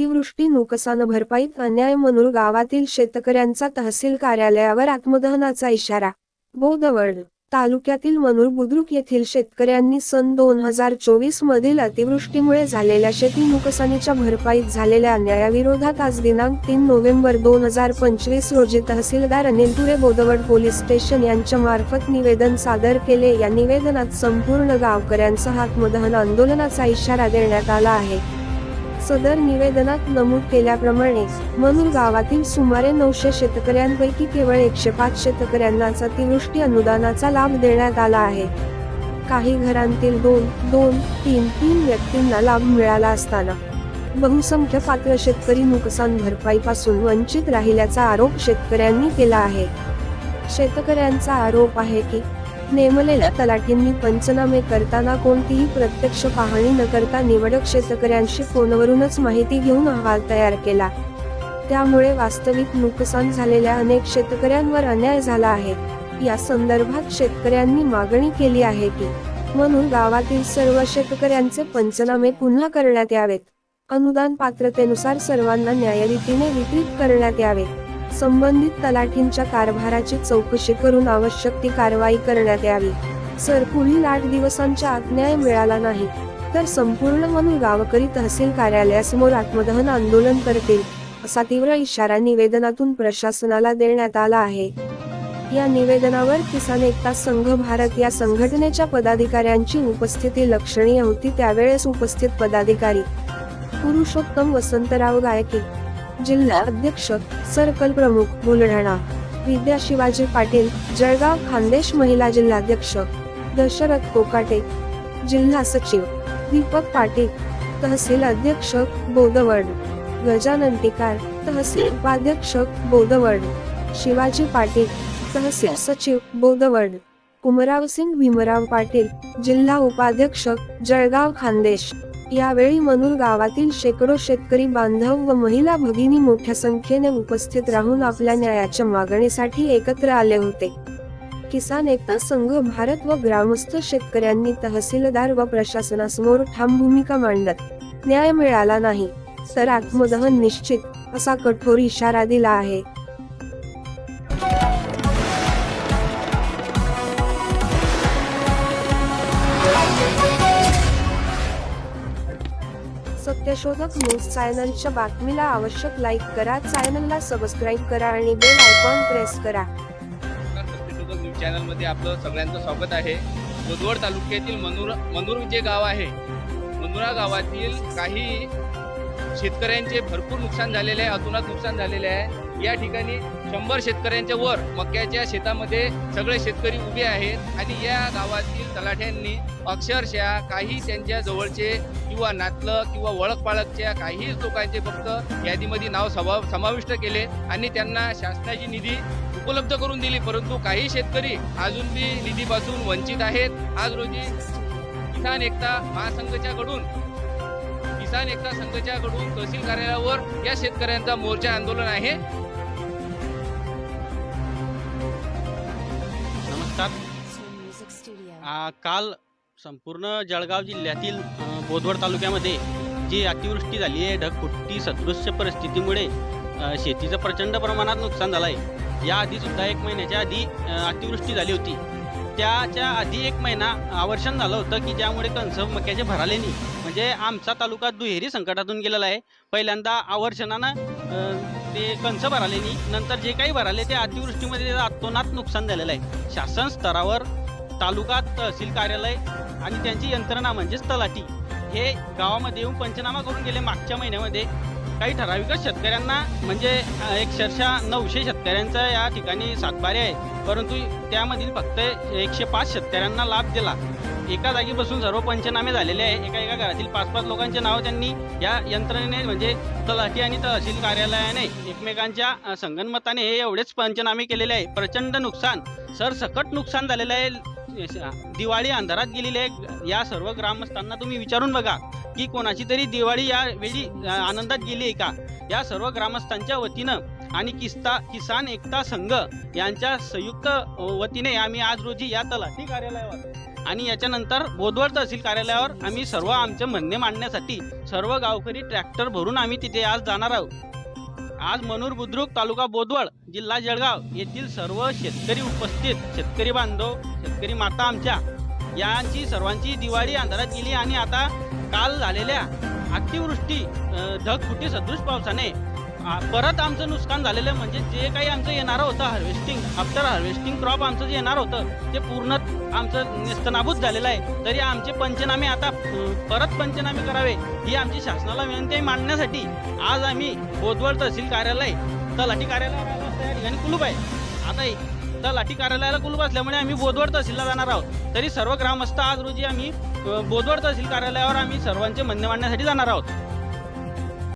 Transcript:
अतिवृष्टी नुकसान भरपाईत अन्याय मनूर गावातील शेतकऱ्यांचा तहसील कार्यालयावर आत्मदहनाचा इशारा. बोदवड तालुक्यातील मनूर बुद्रुक येथील शेतकऱ्यांनी सन दोन हजार चोवीस मधील अतिवृष्टीमुळे झालेल्या शेती नुकसानीच्या भरपाईत झालेल्या अन्यायाविरोधात आज दिनांक तीन नोव्हेंबर दोन हजार पंचवीस रोजी तहसीलदार अनिल तुरे बोदवड पोलीस स्टेशन यांच्या मार्फत निवेदन सादर केले. या निवेदनात संपूर्ण गावकऱ्यांसह आत्मदहन आंदोलनाचा इशारा देण्यात आला आहे. सदर निवेदनात नमूद केल्याप्रमाणे मनूर गावातील सुमारे नऊशे शेतकऱ्यांपैकी केवळ एकशे पाच शेतकऱ्यांनाच अतिवृष्टी अनुदानाचा लाभ देण्यात आला आहे. काही घरांतील दोन दोन तीन तीन व्यक्तींना लाभ मिळाला असताना बहुसंख्य पात्र शेतकरी नुकसान भरपाईपासून वंचित राहिल्याचा आरोप शेतकऱ्यांनी केला आहे. शेतकऱ्यांचा आरोप आहे की नेमलेल्या तलाठींनी पंचनामे करताना कोणतीही प्रत्यक्ष पाहणी न करता निवडक शेतकऱ्यांशी फोनवरूनच माहिती घेऊन अहवाल तयार केला. त्यामुळे वास्तविक नुकसान झालेल्या अनेक शेतकऱ्यांवर अन्याय झाला आहे. या संदर्भात शेतकऱ्यांनी मागणी केली आहे की म्हणून गावातील सर्व शेतकऱ्यांचे पंचनामे पुन्हा करण्यात यावेत. अनुदान पात्रतेनुसार सर्वांना न्यायरीतीने वितरित करण्यात यावे. संबंधित तलाठींच्या कारभाराची चौकशी करून आवश्यक ती कारवाई करण्यात यावी. सर पुढील आठ दिवसांच्या आत न्याय मिळाला नाही तर संपूर्ण म्हणून गावकरी तहसील कार्यालयासमोर आत्मदहन आंदोलन करतील असा तीव्र इशारा निवेदनातून प्रशासनाला देण्यात आला आहे. या निवेदनावर किसान एकता संघ भारत या संघटनेच्या पदाधिकाऱ्यांची उपस्थिती लक्षणीय होती त्यावेळेस उपस्थित पदाधिकारी पुरुषोत्तम वसंतराव गायके जिल्हा अध्यक्ष सर्कल प्रमुख बुलढाणा विद्या शिवाजी पाटील जळगाव खानदेश महिला जिल्हाध्यक्ष. दशरथ कोकाटे जिल्हा सचिव. दीपक पाटील तहसील अध्यक्ष बोदवड गजानन टिकार तहसील उपाध्यक्ष बोदवड शिवाजी पाटील तहसील सचिव बोदवड कुमरावसिंग भीमराव पाटील जिल्हा उपाध्यक्ष जळगाव खानदेश. यावेळी मनूर गावातील शेकडो शेतकरी बांधव व महिला भगिनी मोठ्या संख्येने उपस्थित राहून आपल्या न्यायाच्या मागणीसाठी एकत्र आले होते. किसान एकता संघ भारत व ग्रामस्थ शेतकऱ्यांनी तहसीलदार व प्रशासनासमोर ठाम भूमिका मांडत न्याय मिळाला नाही तर आत्मदहन निश्चित असा कठोर इशारा दिला आहे. सत्यशोधक न्यूज चॅनलच्या बातमीला आवश्यक लाईक करा. चॅनलला सबस्क्राईब करा आणि बेल आयकॉन प्रेस करा. सत्यशोधक न्यूज चॅनलमध्ये आपलं सगळ्यांचं स्वागत आहे. बुधवड तालुक्यातील मनूर मनूर जे गाव आहे मनुरा गावातील काही शेतकऱ्यांचे भरपूर नुकसान झालेले आहे अतुनात नुकसान झालेले आहे. या ठिकाणी शंभर शेतकऱ्यांच्या वर मक्याच्या शेतामध्ये सगळे शेतकरी उभे आहेत आणि या गावातील तलाठ्यांनी अक्षरशः काही त्यांच्या जवळचे किंवा नातलं किंवा ओळख पाळखच्या काही लोकांचे फक्त यादीमध्ये नाव समा समाविष्ट केले आणि त्यांना शासनाची निधी उपलब्ध करून दिली. परंतु काही शेतकरी अजून बी निधीपासून वंचित आहेत. आज रोजी किसान एकता महासंघच्याकडून किसान एकता संघाच्याकडून तहसील कार्यालयावर या शेतकऱ्यांचा मोर्चा आंदोलन आहे. नमस्कार. आ, काल संपूर्ण जळगाव जिल्ह्यातील बोदवड तालुक्यामध्ये जी अतिवृष्टी झाली आहे ढगफुट्टी सदृश्य परिस्थितीमुळे शेतीचं प्रचंड प्रमाणात नुकसान झालं आहे याआधीसुद्धा एक महिन्याच्या आधी अतिवृष्टी झाली होती. त्याच्या आधी एक महिना आवर्षण झालं होतं की ज्यामुळे कणस मक्याचे भराले नाही. म्हणजे आमचा तालुका दुहेरी संकटातून गेलेला आहे. पहिल्यांदा आवर्षणानं ते कंच भराले नाही. नंतर जे काही भराले ते अतिवृष्टीमध्ये आत्तोनात नुकसान झालेलं आहे. शासन स्तरावर तालुका तहसील कार्यालय आणि त्यांची यंत्रणा म्हणजेच तलाठी हे गावामध्ये येऊन पंचनामा करून गेले मागच्या महिन्यामध्ये. काही ठराविकच शेतकऱ्यांना म्हणजे अ, अक्षरशः नऊशे शेतकऱ्यांचा या ठिकाणी सातबारे आहे. परंतु त्यामधील फक्त एकशे पाच शेतकऱ्यांना लाभ दिला. एका जागी बसून सर्व पंचनामे झालेले आहे. एका एका घरातील पाच पाच लोकांचे नाव त्यांनी या यंत्रणेने म्हणजे तलाठी आणि तहसील कार्यालयाने एकमेकांच्या संगणमताने संगनमताने हे एवढेच पंचनामे केलेले आहे. प्रचंड नुकसान सरसकट नुकसान झालेलं आहे. दिवाळी अंधारात गेलेली आहे या सर्व ग्रामस्थांना तुम्ही विचारून बघा की कोणाची तरी दिवाळी या वेळी आनंदात गेली आहे का? या सर्व ग्रामस्थांच्या वतीनं आणि किस्ता किसान एकता संघ यांच्या संयुक्त वतीने आम्ही आज रोजी या तलाठी कार्यालयावर आणि याच्यानंतर बोदवड तहसील कार्यालयावर आम्ही सर्व आमचे म्हणणे मांडण्यासाठी सर्व गावकरी ट्रॅक्टर भरून आम्ही तिथे आज जाणार आहोत. आज मनूर बुद्रुक तालुका बोदवड जिल्हा जळगाव येथील सर्व शेतकरी उपस्थित शेतकरी बांधव शेतकरी माता आमच्या यांची सर्वांची दिवाळी अंधारात गेली आणि आता काल झालेल्या अतिवृष्टी ढगफुटी सदृश पावसाने परत आमचं नुकसान झालेलं म्हणजे जे काही आमचं येणारं होतं हार्वेस्टिंग आफ्टर हार्वेस्टिंग क्रॉप आमचं जे येणार होतं ते पूर्ण आमचं नेस्तनाभूत झालेलं आहे. तरी आमचे पंचनामे आता परत पंचनामे करावे ही आमची शासनाला विनंती आहे मांडण्यासाठी. आज आम्ही बोदवड तहसील कार्यालय तलाठी कार्यालय या ठिकाणी कुलूप आहे. आता हे तलाठी कार्यालयाला कुलूप असल्यामुळे आम्ही बोदवड तहसीलला जाणार आहोत. तरी सर्व ग्रामस्थ आज रोजी आम्ही बोधवड बोदवड तहसील कार्यालयावर आम्ही सर्वांचे म्हणणे मांडण्यासाठी जाणार आहोत.